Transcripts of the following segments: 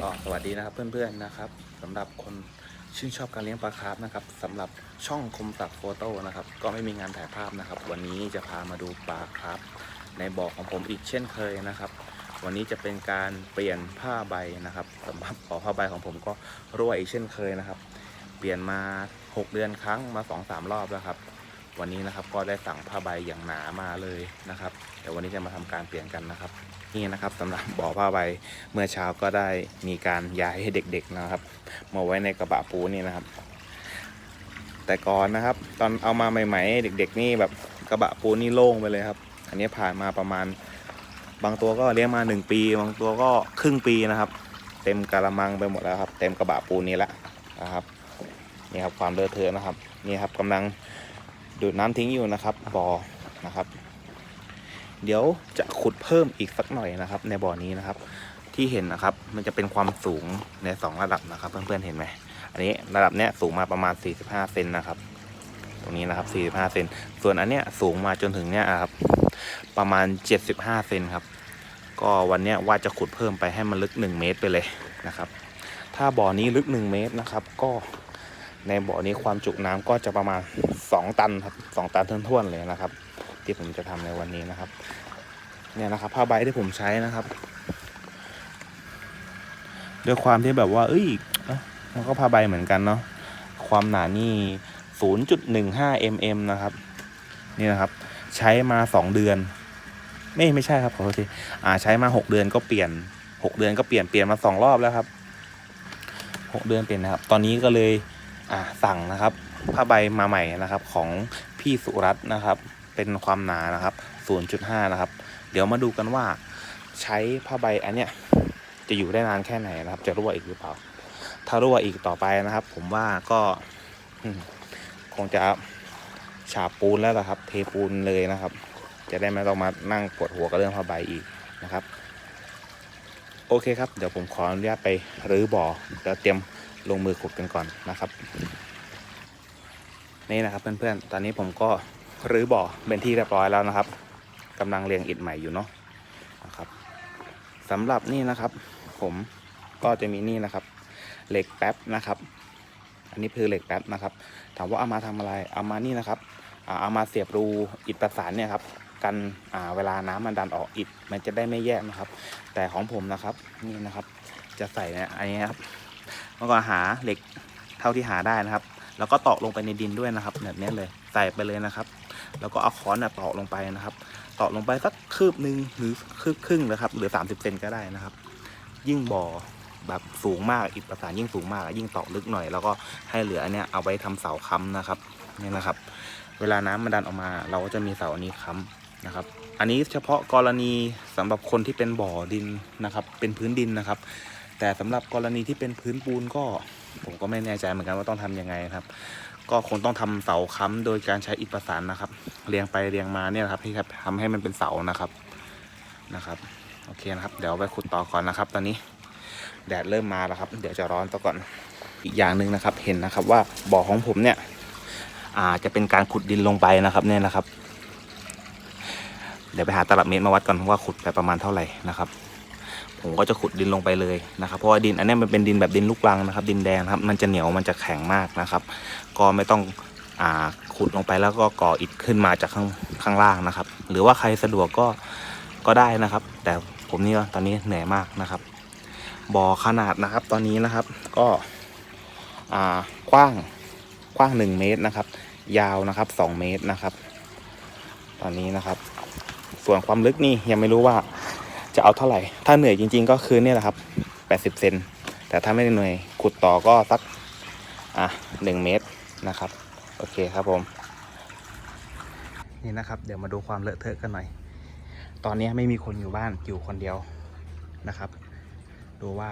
ก็สวัสดีนะครับเพื่อนๆนะครับสำหรับคนชื่นชอบการเลี้ยงปลาคาร์ฟนะครับสำหรับช่องคมสักโฟโต้นะครับ ก็ไม่มีงานถ่ายภาพนะครับ วันนี้จะพามาดูปลาคาร์ฟในบ่อของผมอีกเช่นเคยนะครับ วันนี้จะเป็นการเปลี่ยนผ้าใบนะครับสำหรับบ่อผ้าใบของผมก็รั่วอีกเช่นเคยนะครับ เปลี่ยนมา 6 เดือนครั้งมา 2-3 รอบแล้วครับ วันนี้นะครับก็ได้สั่งผ้าใบอย่างหนามาเลยนะครับเดี๋ยววันนี้จะมาทำการเปลี่ยนกันนะครับ นี่นะครับสำหรับบ่อผ้าใบเมื่อเช้าก็ได้มีการย้ายให้เด็กๆนะครับ มาไว้ในกระบะปูนี่นะครับ แต่ก่อนนะครับ ตอนเอามาใหม่ๆเด็ก ๆ นี่แบบกระบะปูนี่โล่งไปเลยครับ อันนี้ผ่านมาประมาณ บางตัวก็เลี้ยงมา 1 ปี บางตัวก็ครึ่งปีนะครับ เต็มกระมังไปหมดแล้วครับ เต็มกระบะปูนี้ล้วนะครับนี่ครับความเลอะเทอะนะครับ นี่ครับกำลัง ดูดน้ำทิ้งอยู่นะครับบ่อนะครับ เดี๋ยวจะขุดเพิ่มอีกสักหน่อยนะครับ ในบ่อนี้นะครับ ที่เห็นนะครับ มันจะเป็นความสูงในสองระดับนะครับ เพื่อนๆเห็นไหมอันนี้ระดับเนี้ยสูงมาประมาณ 45เซนนะครับ ตรงนี้นะครับ 45เซนส่วนอันเนี้ยสูงมาจนถึงเนี้ยครับ ประมาณ 75เซนครับ ก็วันเนี้ยว่าจะขุดเพิ่มไปให้มันลึก 1 เมตรไปเลยนะครับ ถ้าบ่อนี้ลึก 1 เมตรนะครับ ก็ ในบ่อนี้ความจุน้ำก็จะประมาณ 2 ตันครับ2ตันท้วนๆเลยนะครับ ที่ผมจะทำในวันนี้นะครับ เนี่ยนะครับผ้าใบที่ผมใช้นะครับด้วยความที่แบบว่า เอ้ยมันก็ผ้าใบเหมือนกันเนาะความหนานี่ 0.15 mm นะครับ นี่นะครับ ใช้มา 2 เดือน ไม่ไม่ใช่ครับขอโทษทีอ่าใช้มา 6 เดือนก็เปลี่ยน 6 เดือนก็เปลี่ยนเปลี่ยนมา 2 รอบแล้วครับ 6 เดือนเปลี่ยนนะครับ ตอนนี้ก็เลย สั่งนะครับผ้าใบมาใหม่นะครับของพี่สุรัตน์นะครับ เป็นความหนานะครับ 0.5 นะครับ เดี๋ยวมาดูกันว่าใช้ผ้าใบอันเนี้ยจะอยู่ได้นานแค่ไหนนะครับ จะรั่วอีกหรือเปล่า ถ้ารั่วอีกต่อไปนะครับ ผมว่าก็คงจะฉาบปูนแล้วล่ะครับ เทปูนเลยนะครับ จะได้ไม่ต้องมานั่งปวดหัวกับเรื่องผ้าใบอีกนะครับ โอเคครับ เดี๋ยวผมขออนุญาตไปรื้อบ่อแล้วเตรียม ลงมือขุดกันก่อนนะครับ นี่นะครับเพื่อนๆ ตอนนี้ผมก็รื้อบ่อเป็นที่เรียบร้อยแล้วนะครับกำลังเรียงอิฐใหม่อยู่เนาะนะครับสำหรับนี่นะครับ ผมก็จะมีนี่นะครับ เหล็กแป๊บนะครับ อันนี้คือเหล็กแป๊บนะครับ ถามว่าเอามาทำอะไรเอามานี่นะครับเอามาเสียบรูอิฐประสานเนี่ยครับกันเวลาน้ำมันดันออกอิฐมันจะได้ไม่แยกนะครับ แต่ของผมนะครับนี่นะครับ จะใส่เนี่ยอันนี้ครับ แล้วก็หาเหล็กเท่าที่หาได้นะครับ แล้วก็ตอกลงไปในดินด้วยนะครับแบบนี้เลยใส่ไปเลยนะครับ แล้วก็เอาค้อนตอกลงไปนะครับตอกลงไปสักคืบหนึ่งหรือคืบครึ่งนะครับหรือ 30เซนก็ได้นะครับ ยิ่งบ่อแบบสูงมากอิฐประสานยิ่งสูงมาก ยิ่งตอกลึกหน่อย แล้วก็ให้เหลือเนี้ยเอาไว้ทำเสาค้ำนะครับนี่นะครับ เวลาน้ำมันดันออกมา เราก็จะมีเสาอันนี้ค้ำนะครับ อันนี้เฉพาะกรณีสำหรับคนที่เป็นบ่อดินนะครับ เป็นพื้นดินนะครับ แต่สำหรับกรณีที่เป็นพื้นปูนก็ผมก็ไม่แน่ใจเหมือนกันว่าต้องทำยังไงครับ ก็คงต้องทำเสาค้ำโดยการใช้อิฐประสานนะครับ เรียงไปเรียงมาเนี่ยครับที่ทำให้มันเป็นเสานะครับนะครับโอเคนะครับ เดี๋ยวไปขุดต่อก่อนนะครับ ตอนนี้แดดเริ่มมาแล้วครับ เดี๋ยวจะร้อนต่อก่อนอีกอย่างหนึ่งนะครับ เห็นนะครับว่าบ่อของผมเนี่ยอาจะเป็นการขุดดินลงไปนะครับเนี่ยนะครับ เดี๋ยวไปหาตลับเมตรมาวัดก่อนว่าขุดไปประมาณเท่าไหร่นะครับ ผมก็จะขุดดินลงไปเลยนะครับเพราะว่าดินอันนี้มันเป็นดินแบบดินลูกรังนะครับ ดินแดงครับมันจะเหนียวมันจะแข็งมากนะครับ ก็ไม่ต้องอ่าขุดลงไปแล้วก็ก่ออิฐขึ้นมาจากข้างข้างล่างนะครับ หรือว่าใครสะดวกก็ก็ได้นะครับ แต่ผมนี่ตอนนี้เหนื่อยมากนะครับบ่อขนาดนะครับ ตอนนี้นะครับก็อ่ากว้างกว้าง 1 เมตรนะครับ ยาวนะครับ 2 เมตรนะครับ ตอนนี้นะครับ ส่วนความลึกนี่ยังไม่รู้ว่า จะเอาเท่าไหร่ ถ้าเหนื่อยจริง ๆ ก็คือเนี่ยแหละครับ80เซนแต่ถ้าไม่ได้เหนื่อยขุดต่อก็สักอะหเมตรนะครับ โอเคครับผม นี่นะครับ เดี๋ยวมาดูความเลอะเทอะกันหน่อย ตอนนี้ไม่มีคนอยู่บ้านอยู่คนเดียวนะครับ ดูว่า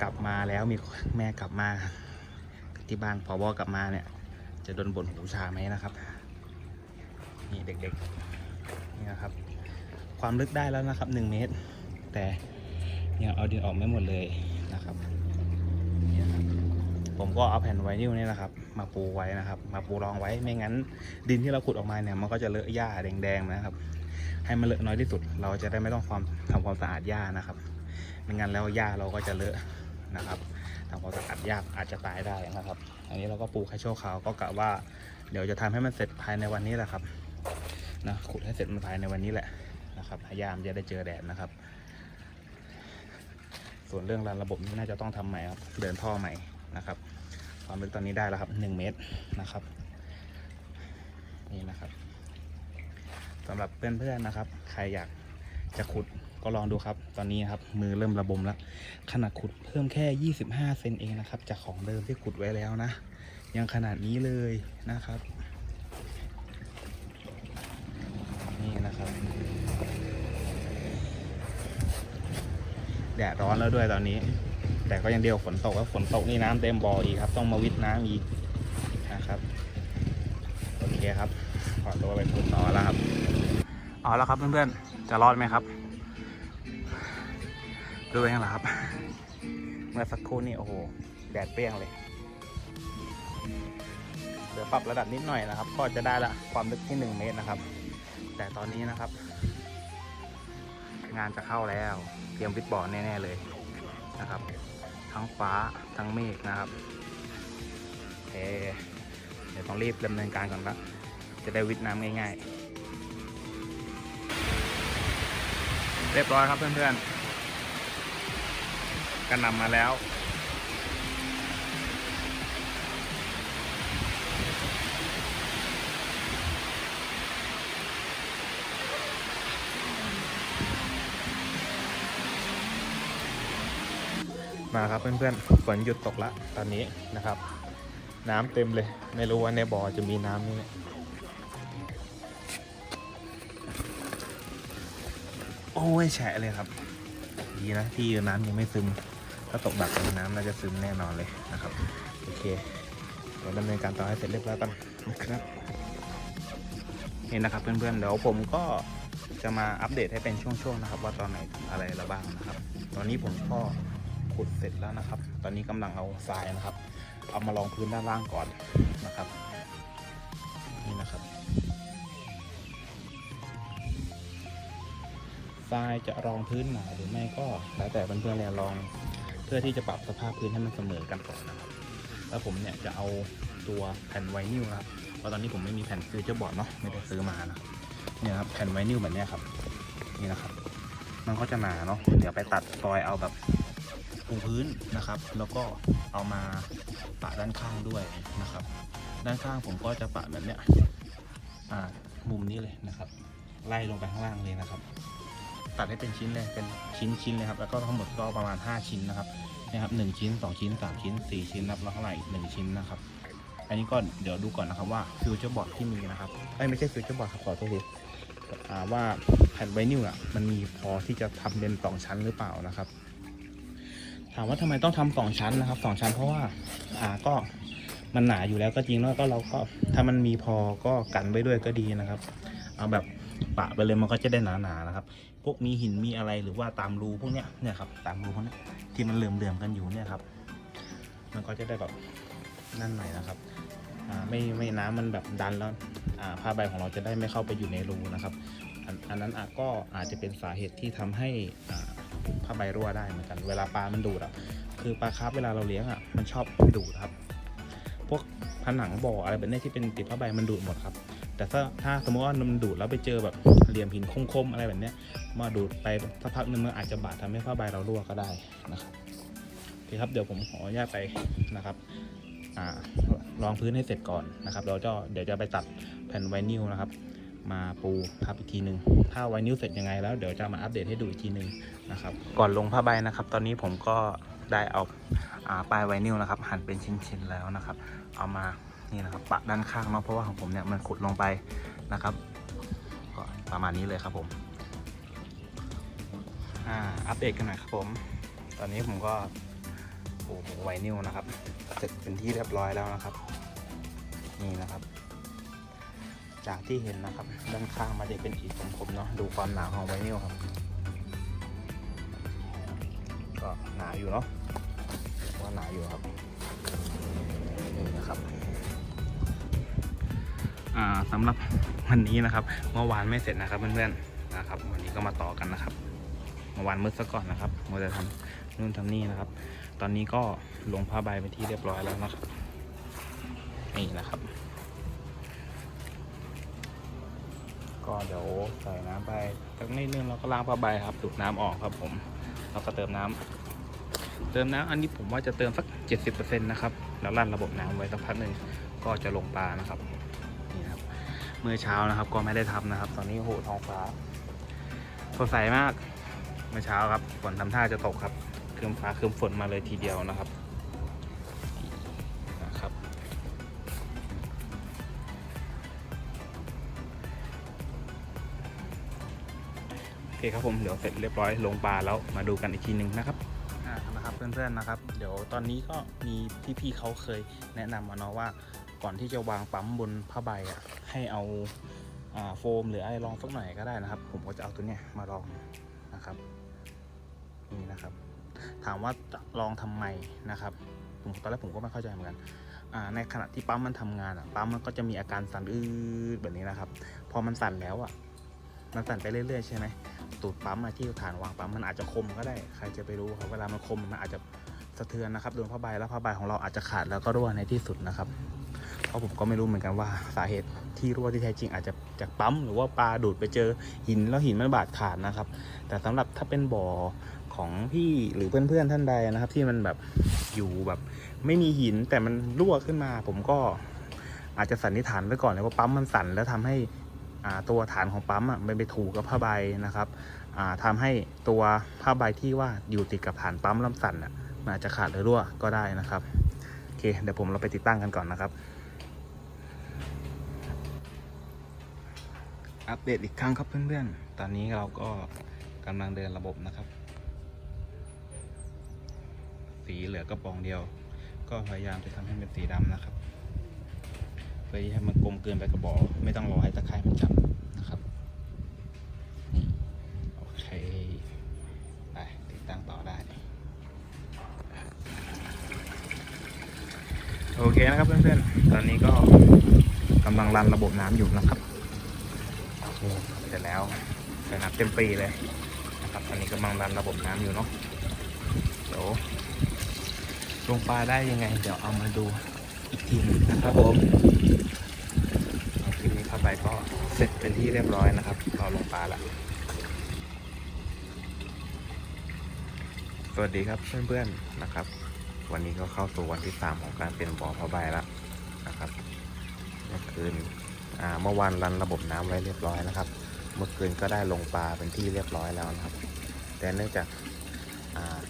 กลับมาแล้วมีแม่กลับมา ที่บ้านพอบอกลับมาเนี่ย จะโดนบ่นหูชาไหมนะครับ นี่เด็กๆนี่นะครับ ความลึกได้แล้วนะครับหนึ่งเมตร แต่ยังเอาดินออกไม่หมดเลยนะครับนี่ครับ ผมก็เอาแผ่นไวนิลเนี่ยนะครับ มาปูไว้นะครับ มาปูรองไว้ไม่งั้น ดินที่เราขุดออกมาเนี่ยมันก็จะเลอะหญ้าแดงๆนะครับ ให้มันเลอะน้อยที่สุด เราจะได้ไม่ต้องความทำความสะอาดหญ้านะครับไม่งั้นแล้วหญ้าเราก็จะเลอะนะครับทำความสะอาดยากอาจจะตายได้นะครับ อันนี้เราก็ปลูกให้ชั่วคราวก็กะว่า เดี๋ยวจะทำให้มันเสร็จภายในวันนี้แหละครับนะขุดให้เสร็จมันภายในวันนี้แหละ นะครับพยายามจะได้เจอแดดนะครับ ส่วนเรื่องรานระบบนี่น่าจะต้องทำใหม่ครับเดินท่อใหม่นะครับ ความลึกตอนนี้ได้แล้วครับหนึ่งเมตรนะครับ นี่นะครับสำหรับเพื่อนๆนะครับ ใครอยากจะขุดก็ลองดูครับ ตอนนี้ครับมือเริ่มระบมแล้ว ขนาดขุดเพิ่มแค่ 25 เซนเองนะครับ จากของเดิมที่ขุดไว้แล้วนะ ยังขนาดนี้เลยนะครับ แดดร้อนแล้วด้วยตอนนี้ แต่ก็ยังเดียวฝนตกแล้วฝนตกนี่น้ำเต็มบ่ออีกครับ ต้องมาวิทน้ำอีกนะครับโอเคครับขอตัวไปขุดต่อแล้วครับ เอาแล้วครับเพื่อนๆจะรอดไหมครับดูเองเหรอครับ เมื่อสักครู่นี่โอ้โหแดดเปรี้ยงเลยเดี๋ยวปรับระดับนิดหน่อยนะครับ ก็จะได้ละความลึกที่ 1 เมตรนะครับ แต่ตอนนี้นะครับ งานจะเข้าแล้ว เตรียมวิดบอร์ดแน่ ๆ เลยนะครับ ทั้งฟ้าทั้งเมฆนะครับเคเดี๋ยวต้องรีบดำเนินการก่อนละจะได้วิดน้ำง่ายๆ เรียบร้อยครับเพื่อนๆกันนำมาแล้ว มาครับเพื่อนๆฝนหยุดตกละตอนนี้นะครับ น้ำเต็มเลย ไม่รู้ว่าในบ่อจะมีน้ำนี่โอ้ยแฉะเลยครับ ดีนะที่น้ำยังไม่ซึม ถ้าตกดักนน้ำน่าจะซึมแน่นอนเลยนะครับ โอเคเดี๋ยวดำเนินการต่อให้เสร็จเรียบร้อยกันนะครับนี่นะครับเพื่อนๆเดี๋ยวผมก็จะมาอัปเดตให้เป็นช่วงๆนะครับ ว่าตอนไหนอะไรแล้วบ้างนะครับ ตอนนี้ผมก็ ขุดเสร็จแล้วนะครับ ตอนนี้กำลังเอาทรายนะครับ เอามาลองพื้นด้านล่างก่อนนะครับ นี่นะครับทรายจะรองพื้นหนาหรือไม่ก็แล้วแต่เพื่อนๆเนี่ยลองเพื่อที่จะปรับสภาพพื้นให้มันเสมอกันก่อนนะครับ แล้วผมเนี่ยจะเอาตัวแผ่นไวนิลนะครับเพราะตอนนี้ผมไม่มีแผ่นฟิวเจอร์บอร์ดเนาะไม่ได้ซื้อมานะเนี่ยครับแผ่นไวนิลแบบนี้ครับ นี่นะครับ มันก็จะหนาเนาะเดี๋ยวไปตัดซอยเอาแบบ ปูพื้นนะครับ แล้วก็เอามาปะด้านข้างด้วยนะครับ ด้านข้างผมก็จะปะแบบเนี้ยมุมนี้เลยนะครับ ไล่ลงไปข้างล่างเลยนะครับ ตัดให้เป็นชิ้นเลยเป็นชิ้นชิ้นเลยครับ แล้วก็ทั้งหมดก็ประมาณ 5 ชิ้นนะครับนะครับหนึ่งชิ้น 2 ชิ้น 3 ชิ้น 4 ชิ้นนับแล้วเท่าไหร่อีกหนึ่งชิ้นนะครับ อันนี้ก็เดี๋ยวดูก่อนนะครับว่าฟิวเจอร์บอร์ดที่มีนะครับเอ้ไม่ใช่ฟิวเจอร์บอร์ดครับขอโทษที่ว่าแผ่นไวนิลอะมันมีพอที่จะทำเป็นสองชั้นหรือเปล่านะครับ ถามว่าทำไมต้องทำสองชั้นนะครับสองชั้นเพราะว่าอ่าก็มันหนาอยู่แล้วก็จริงแล้วก็เราก็ถ้ามันมีพอก็กันไว้ด้วยก็ดีนะครับ เอาแบบปะไปเลยมันก็จะได้หนาๆนะครับ พวกมีหินมีอะไรหรือว่าตามรูพวกเนี้ยเนี่ยครับตามรูพวกเนี้ยที่มันเหลื่อมๆกันอยู่เนี่ยครับ มันก็จะได้แบบนั่นหน่อยนะครับอ่าไม่ไม่น้ำมันแบบดันแล้วอ่าผ้าใบของเราจะได้ไม่เข้าไปอยู่ในรูนะครับ อันนั้นอะก็อาจจะเป็นสาเหตุที่ทำให้อ่า ผ้าใบรั่วได้เหมือนกัน เวลาปลามันดูดอะ คือปลาคาร์ฟเวลาเราเลี้ยงอะ มันชอบดูดครับ พวกผนังบ่ออะไรแบบนี้ที่เป็นติดผ้าใบมันดูดหมดครับ แต่ถ้าถ้าสมมติว่ามันดูดแล้วไปเจอแบบเหลี่ยมหินคมๆอะไรแบบเนี้ยมาดูดไปสักพักหนึงมันอาจจะบาดทำให้ผ้าใบเรารั่วก็ได้นะครับโอเคครับ เดี๋ยวผมขออนุญาตไปนะครับอ่ารองพื้นให้เสร็จก่อนนะครับ เราจะเดี๋ยวจะไปตัดแผ่นไวนิลนะครับ มาปูทับอีกทีหนึ่งถ้าไวนิลเสร็จยังไงแล้วเดี๋ยวจะมาอัปเดตให้ดูอีกทีหนึ่งนะครับก่อนลงผ้าใบนะครับ ตอนนี้ผมก็ได้เอาอาปลายไวนิลนะครับ หั่นเป็นชิ้นๆแล้วนะครับ เอามานี่นะครับปะด้านข้างเนาะเพราะว่าของผมเนี่ยมันขุดลงไปนะครับก็ประมาณนี้เลยครับผมอ่าอัปเดตกันหน่อยครับผม ตอนนี้ผมก็ปูไวนิลนะครับเสร็จเป็นที่เรียบร้อยแล้วนะครับ นี่นะครับ จากที่เห็นนะครับ ด้านข้างมันจะเป็นสีคมๆเนาะดูความหนาของไวนิลครับ ก็หนาอยู่เนาะว่าหนาอยู่ครับนี่นะครับอ่าสำหรับวันนี้นะครับ เมื่อวานไม่เสร็จนะครับเพื่อนๆนะครับ วันนี้ก็มาต่อกันนะครับเมื่อวานมืดซะก่อนนะครับมัวแต่ทำนู่นทำนี่นะครับ ตอนนี้ก็ลงผ้าใบไปที่เรียบร้อยแล้วนะครับนี่นะครับ ก็เดี๋ยวใส่น้ำไปสักนิดนึงแล้วก็ล้างผ้าใบครับดูดน้ำออกครับผม แล้วก็เติมน้ำเติมน้ำอันนี้ผมว่าจะเติมสัก 70%นะครับแล้วลั่นระบบน้ำไว้สักพักหนึ่งก็จะลงปลานะครับนี่ครับเมื่อเช้านะครับก็ไม่ได้ทำนะครับ ตอนนี้โหท้องฟ้าสดใสมากเมื่อเช้าครับฝนทำท่าจะตกครับครึ้มฟ้าครึ้มฝนมาเลยทีเดียวนะครับ เคครับผมเดี๋ยวเสร็จเรียบร้อยลงปลาแล้วมาดูกันอีกทีหนึ่งนะครับอ่านะครับเพื่อนๆนะครับ เดี๋ยวตอนนี้ก็มีพี่ๆเขาเคยแนะนำมาเนาะว่าก่อนที่จะวางปั๊มบนผ้าใบอะให้เอาอโฟมหรืออะไรรองสักหน่อยก็ได้นะครับ ผมก็จะเอาตัวเนี้ยมารองนะครับนี่นะครับ ถามว่าจะลองทำไมนะครับผมตอนแรกผมก็ไม่เข้าใจเหมือนกันในขณะที่ปั๊มมันทำงานอะปั๊มมันก็จะมีอาการสั่นอืดแบบนี้นะครับ พอมันสั่นแล้วอะ มันสั่นไปเรื่อยๆใช่ไหมตูดปั๊มอะที่ฐานวางปั๊มมันอาจจะคมก็ได้ใครจะไปรู้ครับเวลามันคมมันอาจจะสะเทือนนะครับโดนผ้าใบแล้วผ้าใบของเราอาจจะขาดแล้วก็รั่วในที่สุดนะครับเพราะผมก็ไม่รู้เหมือนกันว่าสาเหตุที่รั่วที่แท้จริงอาจจะจากปั๊มหรือว่าปลาดูดไปเจอหินแล้วหินมันบาดขาดนะครับ แต่สำหรับถ้าเป็นบ่อของพี่หรือเพื่อนๆท่านใดนะครับ ที่มันแบบอยู่แบบไม่มีหินแต่มันรั่วขึ้นมา ผมก็อาจจะสันนิษฐานไว้ก่อนเลยว่าปั๊มมันสั่นแล้วทำให้ ตัวฐานของปั๊มอะมันไปถูกกับผ้าใบนะครับอ่าทำให้ตัวผ้าใบที่ว่าอยู่ติดกับฐานปั๊มลำสั่นอะมันอาจจะขาดหรือรั่วก็ได้นะครับโอเคเดี๋ยวผมเราไปติดตั้งกันก่อนนะครับ อัปเดตอีกครั้งครับเพื่อนๆ ตอนนี้เราก็กำลังเดินระบบนะครับ สีเหลือกระป๋องเดียว ก็พยายามจะทำให้เป็นสีดำนะครับ พื่อที่ให้มันกลมเกินไปกระบอก ไม่ต้องรอให้ตะไคร่มันจับนะครับนี่โอเคไปติดตั้งต่อได้ โอเคนะครับเพื่อนๆ ตอนนี้ก็กำลังรันระบบน้ำอยู่นะครับเสร็จแล้วใส่น้ำเต็มปีเลยนะครับตอนนี้กำลังรันระบบน้ำอยู่เนาะเดี๋ยวลงปลาได้ยังไง เดี๋ยวเอามาดู อีกทีหนึงนะครับผมทีนี้ผ้าใบก็เสร็จเป็นที่เรียบร้อยนะครับเราลงปลาละสวัสดีครับเพื่อนๆนะครับ วันนี้ก็เข้าสู่วันที่3ของการเป็นบ่อผ้าใบแล้วนะครับเมื่อคืนเมื่อวานรันระบบน้ำไว้เรียบร้อยนะครับ เมื่อคืนก็ได้ลงปลาเป็นที่เรียบร้อยแล้วนะครับ แต่เนื่องจาก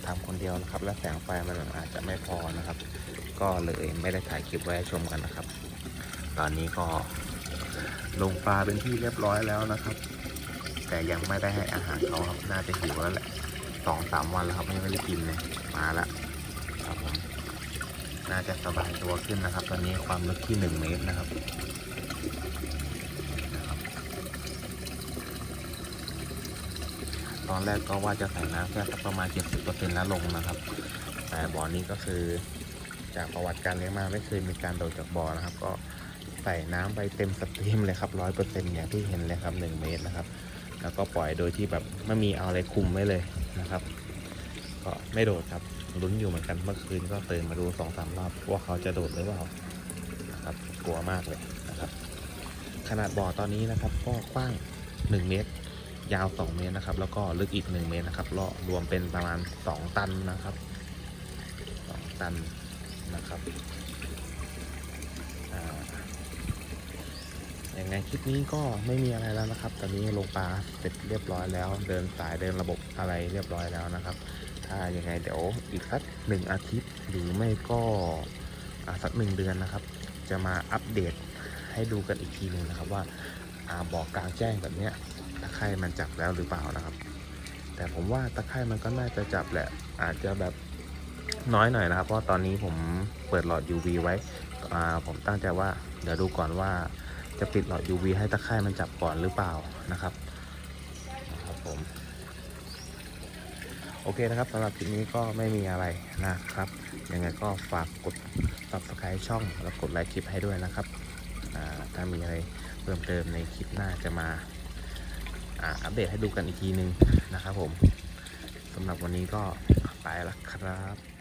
ทำคนเดียวนะครับ และแสงไฟมันอาจจะไม่พอนะครับ ก็เลยไม่ได้ถ่ายคลิปไว้ชมกันนะครับ ตอนนี้ก็ลงปลาเป็นที่เรียบร้อยแล้วนะครับ แต่ยังไม่ได้ให้อาหารเขาครับน่าจะหิวแล้วแหละสองสามวันแล้วครับไม่ได้กินเลยมาล้วครับผมน่าจะสบายตัวขึ้นนะครับ ตอนนี้ความลึกที่หนึ่งเมตรนะครับ ต อนแรกก็ว่าจะใส่น้ำแค่สักประมาณ 70%แล้วลงนะครับ แต่บ่อนี้ก็คือจากประวัติการเลี้ยงมาไม่เคยมีการโดดจากบ่อนะครับ ก็ใส่น้ำไปเต็มสตรีมเลยครับร้อยเปอร์เซ็นต์อย่างที่เห็นเลยครับหนึ่งเมตรนะครับ แล้วก็ปล่อยโดยที่แบบไม่มีเอาอะไรคุมไว้เลยนะครับ ก็ไม่โดดครับลุ้นอยู่เหมือนกันเมื่อคืนก็ตื่นมาดูสองสามรอบว่าเขาจะโดดหรือเปล่านะครับกลัวมากเลยนะครับ ขนาดบ่อตอนนี้นะครับ ก็กว้าง1เมตร ยาว 2 เมตรนะครับ แล้วก็ลึกอีก 1 เมตรนะครับก็รวมเป็นประมาณ 2 ตันนะครับ 2 ตันนะครับอย่างไงคลิปนี้ก็ไม่มีอะไรแล้วนะครับ ตอนนี้ลงปลาเสร็จเรียบร้อยแล้ว เดินสายเดินระบบอะไรเรียบร้อยแล้วนะครับ ถ้ายังไงเดี๋ยวอีกสักหนึ่งอาทิตย์หรือไม่ก็สักหนึ่งเดือนนะครับ จะมาอัปเดตให้ดูกันอีกทีหนึ่งนะครับว่าอ่าบอกกลางแจ้งแบบเนี้ย ตะไคร่มันจับแล้วหรือเปล่านะครับ แต่ผมว่าตะไคร่มันก็น่าจะจับแหละ อาจจะแบบน้อยหน่อยนะครับ เพราะตอนนี้ผมเปิดหลอด UV ไว้ผมตั้งใจว่าเดี๋ยวดูก่อนว่าจะปิดหลอด UV ให้ตะไคร่มันจับก่อนหรือเปล่านะครับนะครับผมโอเคนะครับสำหรับคลิปนี้ก็ไม่มีอะไรนะครับ ยังไงก็ฝากกด subscribe ช่องแล้วกดไลค์คลิปให้ด้วยนะครับถ้ามีอะไรเพิ่มเติมในคลิปหน้าจะมา อัปเดตให้ดูกันอีกทีนึงนะครับผมสำหรับวันนี้ก็ไปละครับ